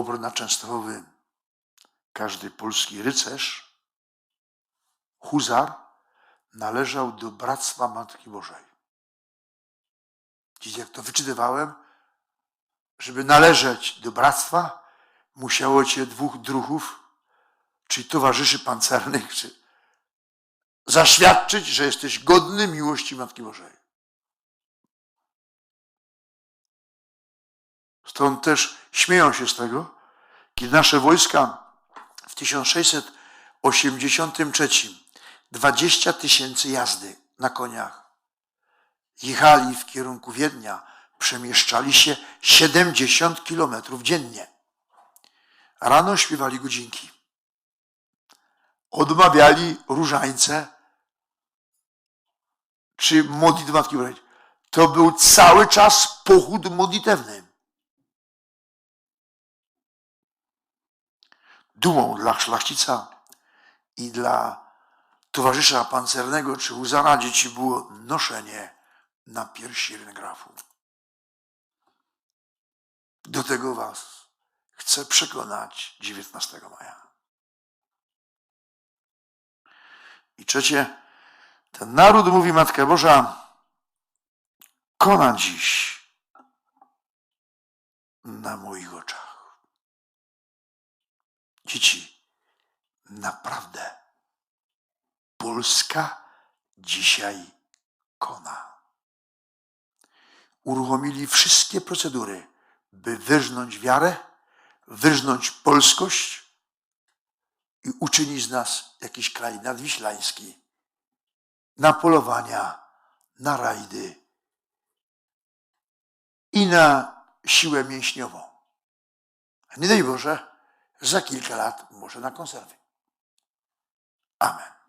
obrót na każdy polski rycerz, huzar, należał do Bractwa Matki Bożej. Dziś jak to wyczytywałem, żeby należeć do bractwa, musiało cię dwóch druhów, czyli towarzyszy pancernych, czy zaświadczyć, że jesteś godny miłości Matki Bożej. Stąd też śmieją się z tego, kiedy nasze wojska w 1683 20 tysięcy jazdy na koniach jechali w kierunku Wiednia, przemieszczali się 70 kilometrów dziennie. Rano śpiewali godzinki. Odmawiali różańce czy modlitwę Matki Bożej. To był cały czas pochód modlitewny. Dumą dla szlachcica i dla towarzysza pancernego czy huzara dzieci było noszenie na piersi ryngrafu. Do tego was chcę przekonać 19 maja. I trzecie, ten naród, mówi Matka Boża, kona dziś na moich oczach. Dzieci, naprawdę Polska dzisiaj kona. Uruchomili wszystkie procedury, by wyrżnąć wiarę, wyrżnąć polskość i uczynić z nas jakiś kraj nadwiślański na polowania, na rajdy i na siłę mięśniową. Nie daj Boże, za kilka lat może na konserwy. Amen.